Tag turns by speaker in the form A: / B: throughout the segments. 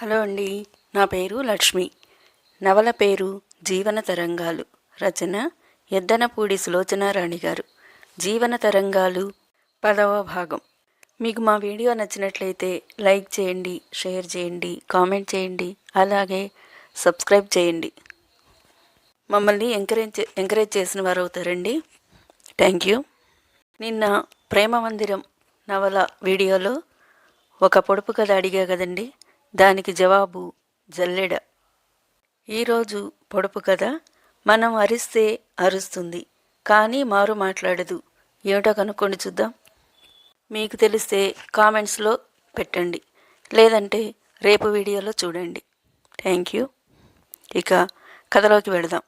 A: Hello అండి నా పేరు లక్ష్మి. నవల పేరు జీవన తరంగాలు. రచన ఎద్దనపూడి సులోచనారాణి గారు. జీవన తరంగాలు పదవ భాగం. మీకు మా వీడియో నచ్చినట్లయితే లైక్ చేయండి షేర్ చేయండి కామెంట్ చేయండి అలాగే సబ్స్క్రైబ్ చేయండి. మమ్మల్ని ఎంకరేజ్ ఎంకరేజ్ చేసిన వారు అవుతారండి. Thank you. నిన్న ప్రేమ మందిరం నవల వీడియోలో ఒక పొడుపు కథ అడిగా కదండి. దానికి జవాబు జల్లెడ. ఈరోజు పొడుపు కథ. మనం అరిస్తే అరుస్తుంది కానీ మారు మాట్లాడదు. ఏమిటో కనుక్కొని చూద్దాం. మీకు తెలిస్తే కామెంట్స్లో పెట్టండి లేదంటే రేపు వీడియోలో చూడండి. Thank you. ఇక కథలోకి వెళదాం.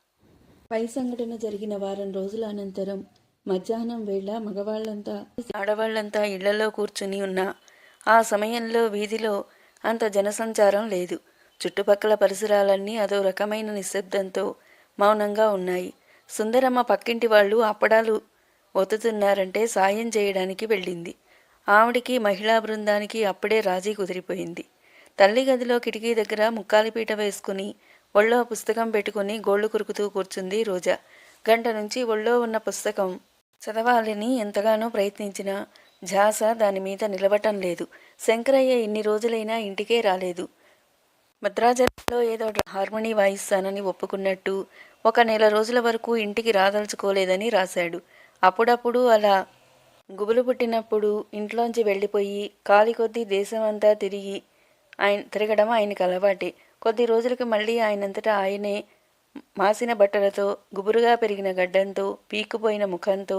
A: పై సంఘటన జరిగిన వారం రోజుల అనంతరం మధ్యాహ్నం వేళ మగవాళ్ళంతా ఆడవాళ్ళంతా ఇళ్ళలో కూర్చుని ఉన్న ఆ సమయంలో వీధిలో అంత జనసంచారం లేదు. చుట్టుపక్కల పరిసరాలన్నీ అదో రకమైన నిశ్శబ్దంతో మౌనంగా ఉన్నాయి. సుందరమ్మ పక్కింటి వాళ్ళు అప్పడాలు ఒత్తుతున్నారంటే సాయం చేయడానికి వెళ్ళింది. ఆవిడికి మహిళా బృందానికి అప్పుడే రాజీ కుదిరిపోయింది. తల్లి గదిలో కిటికీ దగ్గర ముక్కాలిపీట వేసుకుని ఒళ్ళో పుస్తకం పెట్టుకుని గోళ్ళు కురుకుతూ కూర్చుంది రోజా. గంట నుంచి ఒళ్ళో ఉన్న పుస్తకం చదవాలని ఎంతగానో ప్రయత్నించినా ఝాస దాని మీద నిలవటం లేదు. శంకరయ్య ఇన్ని రోజులైనా ఇంటికే రాలేదు. భద్రాచలంలో ఏదో హార్మోనీ వాయిస్తానని ఒప్పుకున్నట్టు ఒక నెల రోజుల వరకు ఇంటికి రాదలుచుకోలేదని రాశాడు. అప్పుడప్పుడు అలా గుబులు పుట్టినప్పుడు ఇంట్లోంచి వెళ్ళిపోయి కాలి కొద్దీ దేశం అంతా తిరిగి ఆయన తిరగడం ఆయనకు అలవాటే. కొద్ది రోజులకి మళ్ళీ ఆయనంతటా ఆయనే మాసిన బట్టలతో గుబురుగా పెరిగిన గడ్డంతో పీక్కుపోయిన ముఖంతో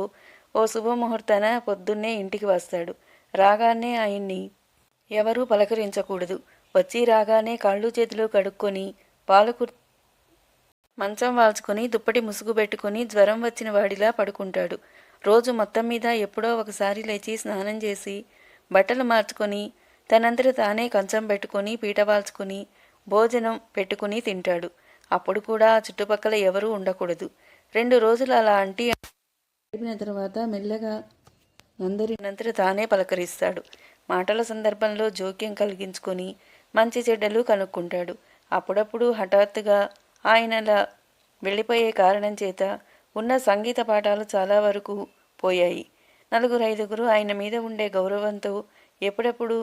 A: ఓ శుభముహూర్తన పొద్దున్నే ఇంటికి వస్తాడు. రాగానే ఆయన్ని ఎవరూ పలకరించకూడదు. వచ్చి రాగానే కాళ్ళు చేతులు కడుక్కొని పాలకు మంచం వాల్చుకొని దుప్పటి ముసుగు పెట్టుకుని జ్వరం వచ్చిన వాడిలా పడుకుంటాడు. రోజు మొత్తం మీద ఎప్పుడో ఒకసారి లేచి స్నానం చేసి బట్టలు మార్చుకొని తనంతట తానే కంచం పెట్టుకొని పీట వాల్చుకొని భోజనం పెట్టుకుని తింటాడు. అప్పుడు కూడా ఆ చుట్టుపక్కల ఎవరూ ఉండకూడదు. రెండు రోజులు అలా అంటే గడిపిన తర్వాత మెల్లగా అందరినంతట తానే పలకరిస్తాడు. మాటల సందర్భంలో జోక్యం కలిగించుకొని మంచి చెడ్డలు కనుక్కుంటాడు. అప్పుడప్పుడు హఠాత్తుగా ఆయనలా వెళ్ళిపోయే కారణం చేత ఉన్న సంగీత పాఠాలు చాలా వరకు పోయాయి. నలుగురు ఐదుగురు ఆయన మీద ఉండే గౌరవంతో ఎప్పుడెప్పుడు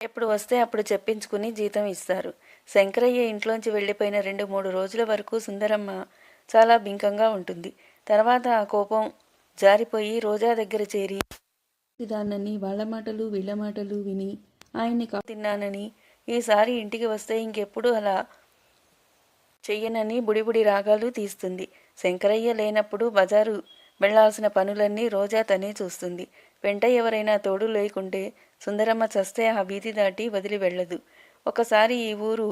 A: ఎప్పుడు వస్తే అప్పుడు చెప్పించుకుని జీతం ఇస్తారు. శంకరయ్య ఇంట్లోంచి వెళ్ళిపోయిన రెండు మూడు రోజుల వరకు సుందరమ్మ చాలా బింకంగా ఉంటుంది. తర్వాత ఆ కోపం జారిపోయి రోజా దగ్గర చేరి దాన్నని వాళ్ళ మాటలు వీళ్ళ మాటలు విని ఆయన్ని కా తిన్నానని ఈసారి ఇంటికి వస్తే ఇంకెప్పుడు అలా చెయ్యనని బుడిబుడి రాగాలు తీస్తుంది. శంకరయ్య లేనప్పుడు బజారు వెళ్ళాల్సిన పనులన్నీ రోజా తనే చూస్తుంది. వెంట ఎవరైనా తోడు లేకుంటే సుందరమ్మ చస్తే ఆ వీధి దాటి వదిలి వెళ్ళదు. ఒకసారి ఈ ఊరు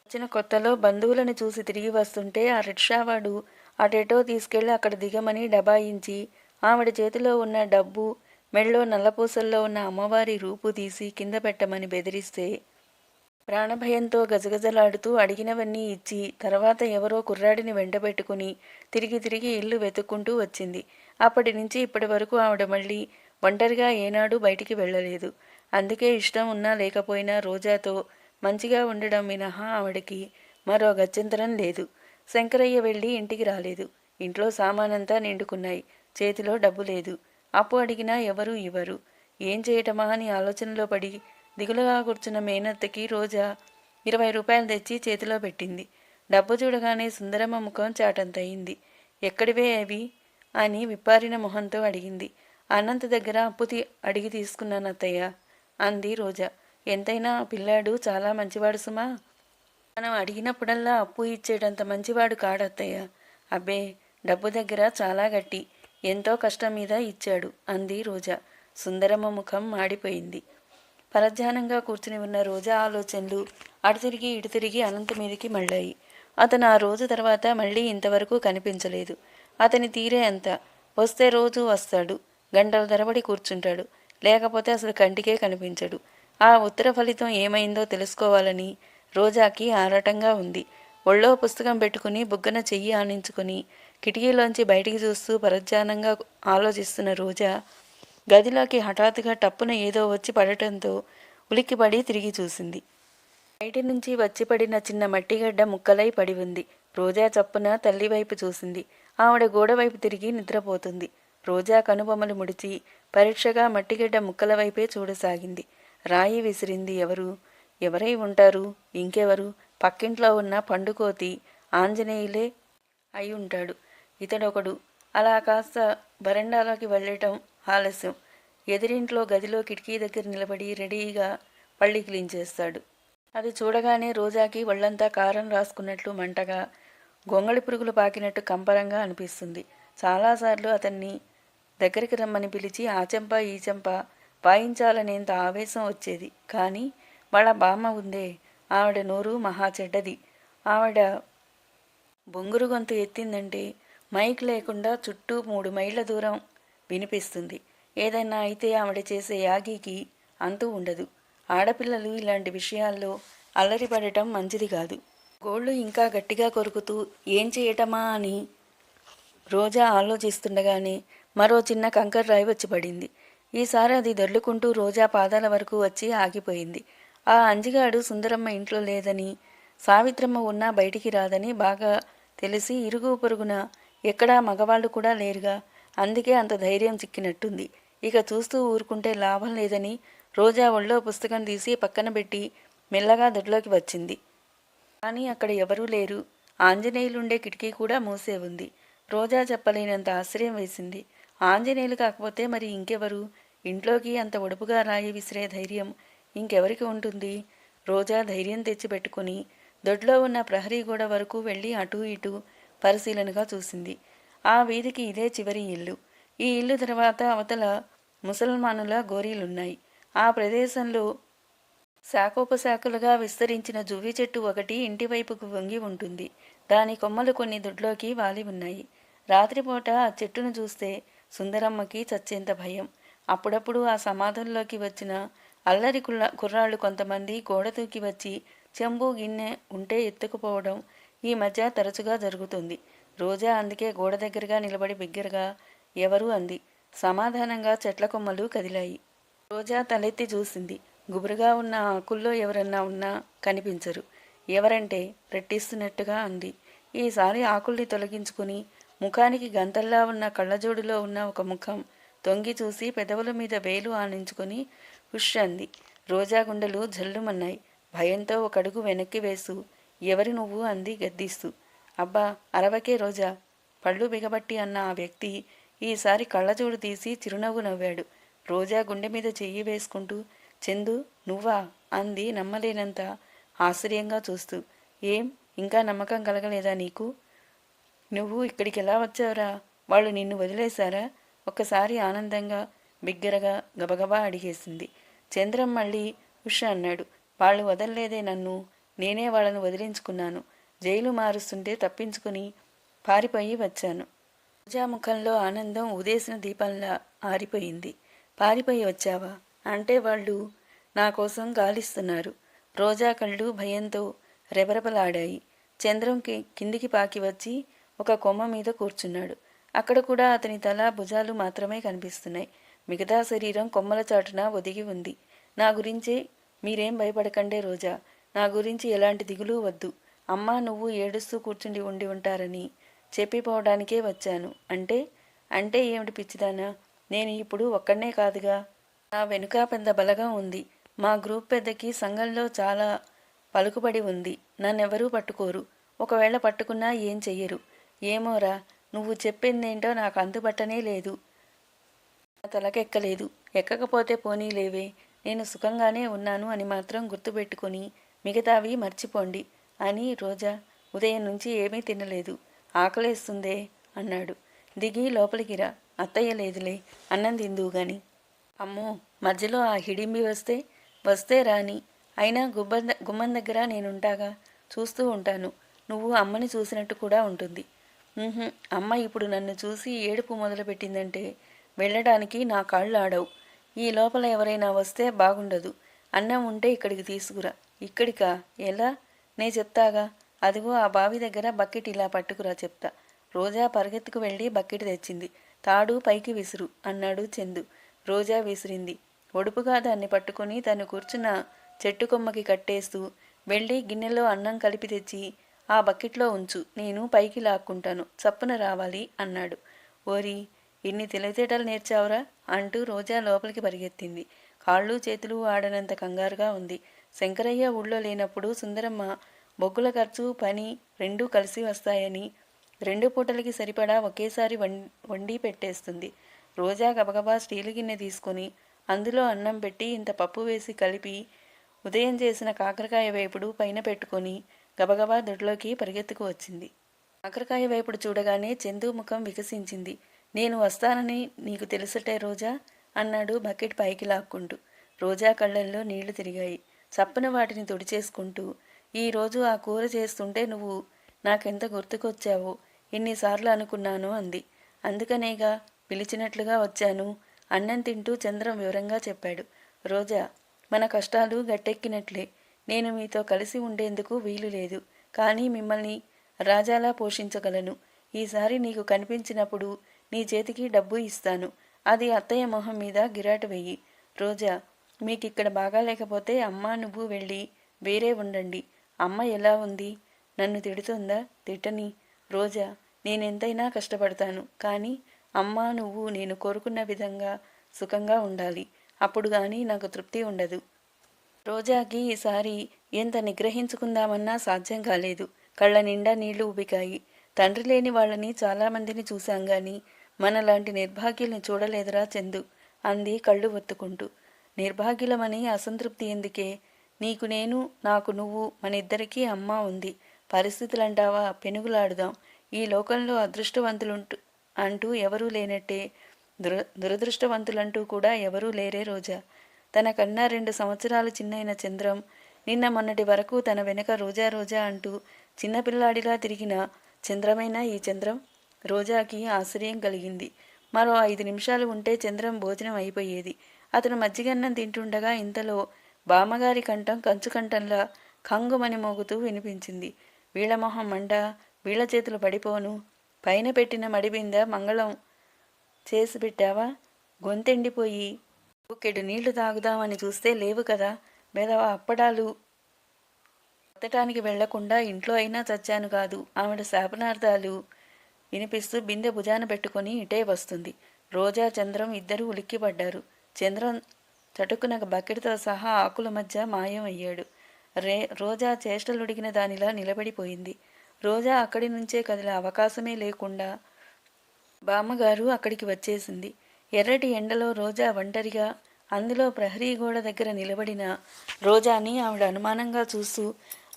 A: వచ్చిన కొత్తలో బంధువులను చూసి తిరిగి వస్తుంటే ఆ రిక్షావాడు అటెటో తీసుకెళ్ళి అక్కడ దిగమని డబాయించి ఆవిడ చేతిలో ఉన్న డబ్బు మెళ్ళో నల్లపూసల్లో ఉన్న అమ్మవారి రూపు తీసి కింద పెట్టమని బెదిరిస్తే ప్రాణభయంతో గజగజలాడుతూ అడిగినవన్నీ ఇచ్చి తర్వాత ఎవరో కుర్రాడిని వెంటబెట్టుకుని తిరిగి తిరిగి ఇల్లు వెతుక్కుంటూ వచ్చింది. అప్పటి నుంచి ఇప్పటి వరకు ఆవిడ మళ్ళీ ఒంటరిగా ఏనాడు బయటికి వెళ్ళలేదు. అందుకే ఇష్టం ఉన్నా లేకపోయినా రోజాతో మంచిగా ఉండడం మినహా ఆవిడకి మరో గత్యంతరం లేదు. శంకరయ్య వెళ్ళి ఇంటికి రాలేదు. ఇంట్లో సామానంతా నిండుకున్నాయి. చేతిలో డబ్బు లేదు. అప్పు అడిగినా ఎవరూ ఇవ్వరు. ఏం చేయటమా అని ఆలోచనలో పడి దిగులుగా కూర్చున్న మేనత్తకి రోజా ఇరవై రూపాయలు తెచ్చి చేతిలో పెట్టింది. డబ్బు చూడగానే సుందరమ్మ ముఖం చాటంతయింది. ఎక్కడివే అవి? అని విప్పారిన మొహంతో అడిగింది. అనంత దగ్గర అప్పు తీ అడిగి తీసుకున్నాను అత్తయ్య అంది రోజా. ఎంతైనా పిల్లాడు చాలా మంచివాడు సుమా. మనం అడిగినప్పుడల్లా అప్పు ఇచ్చేటంత మంచివాడు కాడత్తయ్య. అబ్బే డబ్బు దగ్గర చాలా గట్టి. ఎంతో కష్టం మీద ఇచ్చాడు అంది రోజా. సుందరమ్మ ముఖం మాడిపోయింది. పరధ్యానంగా కూర్చుని ఉన్న రోజా ఆలోచనలు అటు తిరిగి తిరిగి అనంత మీదకి మళ్ళాయి. అతను ఆ రోజు తర్వాత మళ్ళీ ఇంతవరకు కనిపించలేదు. అతని తీరే అంత. వస్తే రోజు వస్తాడు. గంటల తరబడి కూర్చుంటాడు. లేకపోతే అసలు కంటికే కనిపించడు. ఆ ఉత్తర ఫలితం ఏమైందో తెలుసుకోవాలని రోజాకి ఆరాటంగా ఉంది. ఒళ్ళో పుస్తకం పెట్టుకుని బుగ్గన చెయ్యి ఆనించుకుని కిటికీలోంచి బయటికి చూస్తూ పరధ్యానంగా ఆలోచిస్తున్న రోజా గదిలోకి హఠాత్తుగా టప్పున ఏదో వచ్చి పడటంతో ఉలిక్కిపడి తిరిగి చూసింది. బయటి నుంచి వచ్చి పడిన చిన్న మట్టిగడ్డ ముక్కలై పడి ఉంది. రోజా చప్పున తల్లి వైపు చూసింది. ఆవిడ గోడ వైపు తిరిగి నిద్రపోతుంది. రోజా కనుబొమ్మలు ముడిచి పరీక్షగా మట్టిగడ్డ ముక్కల వైపే చూడసాగింది. రాయి విసిరింది ఎవరు? ఎవరై ఉంటారు? ఇంకెవరు? పక్కింట్లో ఉన్న పండుకోతి ఆంజనేయులే అయి ఉంటాడు ఇతడొకడు. అలా కాస్త బరండాలోకి వెళ్ళటం ఆలస్యం. ఎదిరింట్లో గదిలో కిటికీ దగ్గర నిలబడి రెడీగా పళ్ళి క్లీన్ అది చూడగానే రోజాకి ఒళ్ళంతా కారం రాసుకున్నట్లు మంటగా గొంగళి పురుగులు పాకినట్టు కంపరంగా అనిపిస్తుంది. చాలాసార్లు అతన్ని దగ్గరికి రమ్మని పిలిచి ఆ చెంప ఈ చెంప వాయించాలనేంత ఆవేశం వచ్చేది. కానీ వాళ్ళ బామ్మ ఉందే. ఆవిడ నోరు మహా చెడ్డది. ఆవిడ బొంగురు గొంతు ఎత్తిందంటే మైక్ లేకుండా చుట్టూ మూడు మైళ్ళ దూరం వినిపిస్తుంది. ఏదైనా అయితే ఆవిడ చేసే యాగికి అంతూ ఉండదు. ఆడపిల్లలు ఇలాంటి విషయాల్లో అల్లరిపడటం మంచిది కాదు. గోళ్ళు ఇంకా గట్టిగా కొరుకుతూ ఏం చేయటమా అని రోజా ఆలోచిస్తుండగానే మరో చిన్న కంకర్ రాయి వచ్చి పడింది. ఈసారి అది దొర్లుకుంటూ రోజా పాదాల వరకు వచ్చి ఆగిపోయింది. ఆ అంజిగాడు సుందరమ్మ ఇంట్లో లేదని సావిత్రమ్మ ఉన్నా బయటికి రాదని బాగా తెలిసి ఇరుగు పొరుగున ఎక్కడా మగవాళ్ళు కూడా లేరుగా. అందుకే అంత ధైర్యం చిక్కినట్టుంది. ఇక చూస్తూ ఊరుకుంటే లాభం లేదని రోజా ఒళ్ళో పుస్తకం తీసి పక్కన పెట్టి మెల్లగా దొడ్లోకి వచ్చింది. కానీ అక్కడ ఎవరూ లేరు. ఆంజనేయులుండే కిటికీ కూడా మూసే ఉంది. రోజా చెప్పలేనంత ఆశ్చర్యం వేసింది. ఆంజనేయులు కాకపోతే మరి ఇంకెవరు? ఇంట్లోకి అంత ఒడుపుగా రాయి విసిరే ధైర్యం ఇంకెవరికి ఉంటుంది? రోజా ధైర్యం తెచ్చిపెట్టుకుని దొడ్లో ఉన్న ప్రహరీ గోడ వరకు వెళ్ళి అటూ ఇటూ పరిశీలనగా చూసింది. ఆ వీధికి ఇదే చివరి ఇల్లు. ఈ ఇల్లు తర్వాత అవతల ముసల్మానుల గోరీలున్నాయి. ఆ ప్రదేశంలో శాఖోపశాఖలుగా విస్తరించిన జువ్వి చెట్టు ఒకటి ఇంటివైపుకు వంగి ఉంటుంది. దాని కొమ్మలు కొన్ని దొడ్లోకి వాలి ఉన్నాయి. రాత్రిపూట ఆ చెట్టును చూస్తే సుందరమ్మకి చచ్చేంత భయం. అప్పుడప్పుడు ఆ సమాధంలోకి వచ్చిన అల్లరి కుర్ర కుర్రాళ్ళు కొంతమంది గోడ తూకి వచ్చి చెంబు గిన్నె ఉంటే ఎత్తుకుపోవడం ఈ మధ్య తరచుగా జరుగుతుంది. రోజా అందుకే గోడ దగ్గరగా నిలబడి బిగ్గరగా ఎవరు అంది. సమాధానంగా చెట్ల కొమ్మలు కదిలాయి. రోజా తలెత్తి చూసింది. గుబురుగా ఉన్న ఆకుల్లో ఎవరన్నా ఉన్నా కనిపించరు. ఎవరంటే రెట్టిస్తున్నట్టుగా అంది. ఈసారి ఆకుల్ని తొలగించుకుని ముఖానికి గంతల్లా ఉన్న కళ్ళజోడులో ఉన్న ఒక ముఖం తొంగి చూసి పెదవుల మీద వేలు ఆనించుకుని హుష్ అంది. రోజా గుండెలు జల్లుమన్నాయి. భయంతో ఒక అడుగు వెనక్కి వేసు ఎవరి నువ్వు అంది గద్దిస్తూ. అబ్బా అరవకే రోజా. పళ్ళు బిగబట్టి అన్న ఆ వ్యక్తి ఈసారి కళ్ళజోడు తీసి చిరునవ్వు నవ్వాడు. రోజా గుండె మీద చెయ్యి వేసుకుంటూ చందు నువ్వా? అంది నమ్మలేనంత ఆశ్చర్యంగా చూస్తూ. ఏం? ఇంకా నమ్మకం కలగలేదా నీకు? నువ్వు ఇక్కడికి ఎలా వచ్చావురా? వాళ్ళు నిన్ను వదిలేశారా? ఒక్కసారి ఆనందంగా బిగ్గరగా గబగబా అడిగేసింది. చంద్రం మళ్ళీ ఉష అన్నాడు. వాళ్ళు వదలలేదే నన్ను. నేనే వాళ్ళను వదిలించుకున్నాను. జైలు మారుస్తుంటే తప్పించుకుని పారిపోయి వచ్చాను. పూజాముఖంలో ఆనందం ఉదేసిన దీపంలా ఆరిపోయింది. పారిపోయి వచ్చావా? అంటే వాళ్ళు నా కోసం గాలిస్తున్నారు. రోజా కళ్ళు భయంతో రెబరెబలాడాయి. చంద్రంకి కిందికి పాకి వచ్చి ఒక కొమ్మ మీద కూర్చున్నాడు. అక్కడ కూడా అతని తల భుజాలు మాత్రమే కనిపిస్తున్నాయి. మిగతా శరీరం కొమ్మల చాటున ఒదిగి ఉంది. నా గురించే మీరేం భయపడకండే రోజా. నా గురించి ఎలాంటి దిగులు వద్దు. అమ్మా నువ్వు ఏడుస్తూ కూర్చుండి ఉండి ఉంటారని చెప్పిపోవడానికే వచ్చాను. అంటే? అంటే ఏమిటి పిచ్చిదానా? నేను ఇప్పుడు ఒక్కడనే కాదుగా. నా వెనుక పెద్ద బలగం ఉంది. మా గ్రూప్ పెద్దకి సంఘంలో చాలా పలుకుబడి ఉంది. నన్నెవరూ పట్టుకోరు. ఒకవేళ పట్టుకున్నా ఏం చెయ్యరు. ఏమోరా నువ్వు చెప్పిందేంటో నాకు అందుబట్టనే లేదు. తలకెక్కలేదు ఎక్కకపోతే పోనీలేవే నేను సుఖంగానే ఉన్నాను అని మాత్రం గుర్తుపెట్టుకొని మిగతావి మర్చిపోండి అని రోజా ఉదయం నుంచి ఏమీ తినలేదు. ఆకలేస్తుందే అన్నాడు. దిగి లోపలికి రా. అత్తయ్య లేదులే. అన్నం తిందువు గాని. అమ్మో! మధ్యలో ఆ హిడింబి వస్తే వస్తే రాని. అయినా గుబ్బ గుమ్మం దగ్గర నేనుంటాగా? చూస్తూ ఉంటాను. నువ్వు అమ్మని చూసినట్టు కూడా ఉంటుంది. అమ్మ ఇప్పుడు నన్ను చూసి ఏడుపు మొదలుపెట్టిందంటే వెళ్ళడానికి నా కాళ్ళు ఆడవు. ఈ లోపల ఎవరైనా వస్తే బాగుండదు. అన్నం ఉంటే ఇక్కడికి తీసుకురా. ఇక్కడికా? ఎలా? నే చెప్తాగా. అదిగో ఆ బావి దగ్గర బకెట్ ఇలా పట్టుకురా చెప్తా. రోజా పరిగెత్తుకు వెళ్ళి బకెట్ తెచ్చింది. తాడు పైకి విసురు అన్నాడు చందు. రోజా విసిరింది. ఒడుపుగా దాన్ని పట్టుకుని తను కూర్చున్న చెట్టు కొమ్మకి కట్టేస్తూ వెళ్ళి గిన్నెలో అన్నం కలిపి తెచ్చి ఆ బకెట్లో ఉంచు. నేను పైకి లాక్కుంటాను. చప్పున రావాలి అన్నాడు. ఓరి ఇన్ని తెలివితేటలు నేర్చావురా అంటూ రోజా లోపలికి పరిగెత్తింది. కాళ్ళు చేతులు ఆడనంత కంగారుగా ఉంది. శంకరయ్య ఊళ్ళో లేనప్పుడు సుందరమ్మ బొగ్గుల ఖర్చు పని రెండూ కలిసి వస్తాయని రెండు పూటలకి సరిపడా ఒకేసారి వం వండి పెట్టేస్తుంది. రోజా గబగబా స్టీలు గిన్నె తీసుకొని అందులో అన్నం పెట్టి ఇంత పప్పు వేసి కలిపి ఉదయం చేసిన కాకరకాయ వేపుడు పైన పెట్టుకొని గబగబా దొడ్లోకి పరిగెత్తుకు వచ్చింది. కాకరకాయ వేపుడు చూడగానే చందు ముఖం వికసించింది. నేను వస్తానని నీకు తెలుసటే రోజా అన్నాడు బకెట్ పైకి లాక్కుంటూ. రోజా కళ్ళల్లో నీళ్ళు తిరిగాయి. చప్పన వాటిని తుడిచేసుకుంటూ ఈరోజు ఆ కూర చేస్తుంటే నువ్వు నాకెంత గుర్తుకొచ్చావో ఎన్నిసార్లు అనుకున్నాను అంది. అందుకనేగా పిలిచినట్లుగా వచ్చాను. అన్నం తింటూ చంద్రం వివరంగా చెప్పాడు. రోజా మన కష్టాలు గట్టెక్కినట్లే. నేను మీతో కలిసి ఉండేందుకు వీలు లేదు. కానీ మిమ్మల్ని రాజాలా పోషించగలను. ఈసారి నీకు కనిపించినప్పుడు నీ చేతికి డబ్బు ఇస్తాను. అది అత్తయ్య మొహం మీద గిరాటు వెయ్యి. రోజా మీకిక్కడ బాగాలేకపోతే అమ్మ నువ్వు వెళ్ళి వేరే ఉండండి. అమ్మ ఎలా ఉంది? నన్ను తిడుతుందా? తిట్టని. రోజా నేనెంతైనా కష్టపడతాను. కానీ అమ్మ నువ్వు నేను కోరుకున్న విధంగా సుఖంగా ఉండాలి. అప్పుడు కానీ నాకు తృప్తి ఉండదు. రోజాకి ఈసారి ఎంత నిగ్రహించుకుందామన్నా సాధ్యం కాలేదు. కళ్ళ నిండా నీళ్ళు ఉబికాయి తండ్రి లేని వాళ్ళని చాలామందిని చూశాం గాని మనలాంటి నిర్భాగ్యుల్ని చూడలేదురా చందు అంది కళ్ళు ఒత్తుకుంటూ. నిర్భాగ్యులమని అసంతృప్తి ఎందుకే? నీకు నేను నాకు నువ్వు మన ఇద్దరికీ అమ్మ ఉంది. పరిస్థితులంటావా? పెనుగులాడుదాం. ఈ లోకంలో అదృష్టవంతులుంటూ అంటూ ఎవరూ లేనట్టే. దుర దురదృష్టవంతులంటూ కూడా ఎవరూ లేరే రోజా. తన కన్నా రెండు సంవత్సరాలు చిన్నైన చంద్రం నిన్న మొన్నటి వరకు తన వెనక రోజా రోజా అంటూ చిన్నపిల్లాడిలా తిరిగిన చంద్రమైన ఈ చంద్రం? రోజాకి ఆశ్చర్యం కలిగింది. మరో ఐదు నిమిషాలు ఉంటే చంద్రం భోజనం అయిపోయేది. అతను మజ్జిగన్నం తింటుండగా ఇంతలో బామ్మగారి కంఠం కంచు కంఠంలా కంగుమని మోగుతూ వినిపించింది. వీళ్ళ మొహం మండ వీళ్ళ చేతులు పడిపోను. పైన పెట్టిన మడిబింద మంగళం చేసి పెట్టావా? గొంతెండిపోయి బుక్కెడు నీళ్ళు తాగుదామని చూస్తే లేవు కదా. మెదవ అప్పడాలు ఎత్తటానికి వెళ్ళకుండా ఇంట్లో అయినా చచ్చాను కాదు. ఆవిడ శాపనార్థాలు వినిపిస్తూ బిందె భుజాన పెట్టుకొని ఇటే వస్తుంది. రోజా చంద్రం ఇద్దరూ ఉలిక్కిపడ్డారు. చంద్రం చటుకున బకెట్తో సహా ఆకుల మధ్య మాయం అయ్యాడు రే రోజా చేష్టలుడిగిన దానిలా నిలబడిపోయింది. రోజా అక్కడి నుంచే కదిలే అవకాశమే లేకుండా బామ్మగారు అక్కడికి వచ్చేసింది. ఎర్రటి ఎండలో రోజా ఒంటరిగా అందులో ప్రహరీ గోడ దగ్గర నిలబడిన రోజాని ఆవిడ అనుమానంగా చూస్తూ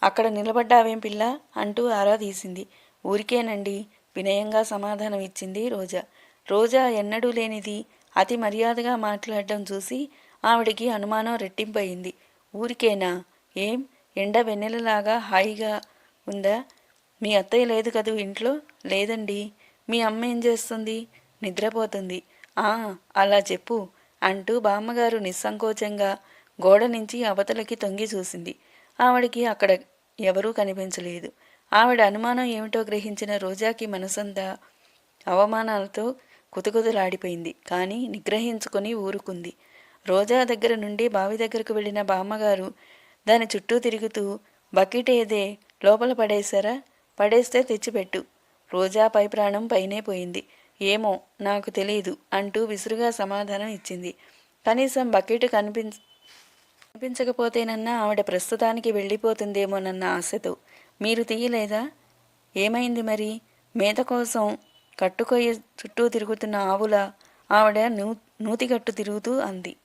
A: అక్కడ నిలబడ్డావేం పిల్ల? అంటూ ఆరా తీసింది. ఊరికేనండి వినయంగా సమాధానం ఇచ్చింది రోజా. రోజా ఎన్నడూ లేనిది అతి మర్యాదగా మాట్లాడడం చూసి ఆవిడికి అనుమానం రెట్టింపయింది. ఊరికేనా? ఏం? ఎండ వెన్నెలలాగా హాయిగా ఉందా? మీ అత్తయ్య లేదు కదూ ఇంట్లో? లేదండి. మీ అమ్మ ఏం చేస్తుంది? నిద్రపోతుంది. ఆ అలా చెప్పు అంటూ బామ్మగారు నిస్సంకోచంగా గోడ నుంచి అవతలకి తొంగి చూసింది. ఆవిడికి అక్కడ ఎవరూ కనిపించలేదు. ఆవిడ అనుమానం ఏమిటో గ్రహించిన రోజాకి మనసంతా అవమానాలతో కుతకుతలాడిపోయింది. కానీ నిగ్రహించుకొని ఊరుకుంది. రోజా దగ్గర నుండి బావి దగ్గరకు వెళ్ళిన బామ్మగారు దాని చుట్టూ తిరుగుతూ బకెట్ ఏదే? లోపల పడేశారా? పడేస్తే తెచ్చిపెట్టు. రోజా పై ప్రాణం పైనే పోయింది. ఏమో నాకు తెలియదు అంటూ విసురుగా సమాధానం ఇచ్చింది. కనీసం బకెట్ కనిపించ కనిపించకపోతేనన్నా ఆవిడ ప్రస్తుతానికి వెళ్ళిపోతుందేమోనన్న ఆశతో మీరు తీయలేదా? ఏమైంది మరి? మేత కోసం కట్టుకొయ్య చుట్టూ తిరుగుతున్న ఆవుల ఆవిడ నూ నూతిగట్టు తిరుగుతూ అంది.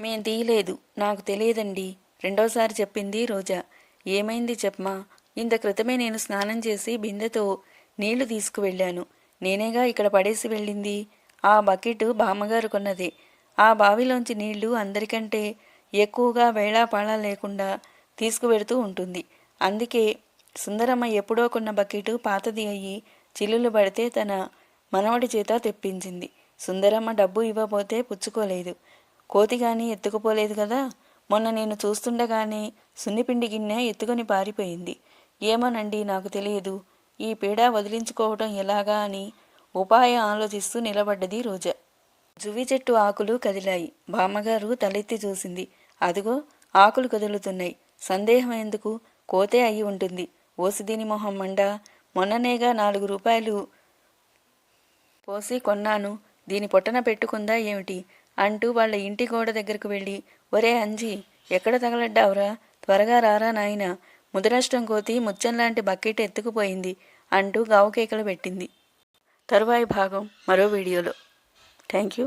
A: మేం తీయలేదు నాకు తెలియదండి. రెండోసారి చెప్పింది రోజా. ఏమైంది చెప్పమా? ఇంత క్రితమే నేను స్నానం చేసి బిందెతో నీళ్ళు తీసుకువెళ్ళాను. నేనేగా ఇక్కడ పడేసి వెళ్ళింది? ఆ బకెట్ బామ్మగారు కొన్నదే. ఆ బావిలోంచి నీళ్ళు అందరికంటే ఎక్కువగా వేళాపాళా లేకుండా తీసుకువెడుతూ ఉంటుంది. అందుకే సుందరమ్మ ఎప్పుడో కొన్న బకెట్ పాతది అయ్యి చిల్లులు పడితే తన మనవడి చేత తెప్పించింది. సుందరమ్మ డబ్బు ఇవ్వబోతే పుచ్చుకోలేదు. కోతి కానీ ఎత్తుకుపోలేదు కదా? మొన్న నేను చూస్తుండగానే సున్నిపిండి గిన్నె ఎత్తుకొని పారిపోయింది. ఏమోనండి నాకు తెలియదు. ఈ పీడ వదిలించుకోవటం ఎలాగా అని ఉపాయం ఆలోచిస్తూ నిలబడ్డది రోజా. జువి చెట్టు ఆకులు కదిలాయి. బామ్మగారు తలెత్తి చూసింది. అదిగో ఆకులు కదులుతున్నాయి. సందేహం ఎందుకు? కోతే అయి ఉంటుంది. ఓసి దీని మొహం మండ. మొన్ననేగా నాలుగు రూపాయలు పోసి కొన్నాను. దీని పొట్టన పెట్టుకుందా ఏమిటి? అంటూ వాళ్ళ ఇంటి గోడ దగ్గరకు వెళ్ళి ఒరే అంజి ఎక్కడ తగలడ్డావురా? త్వరగా రారా నాయనా. ముదరాష్ట్రం కోతి ముచ్చంలాంటి బకెట్ ఎత్తుకుపోయింది అంటూ గావుకేకలు పెట్టింది. తరువాయి భాగం మరో వీడియోలో. Thank you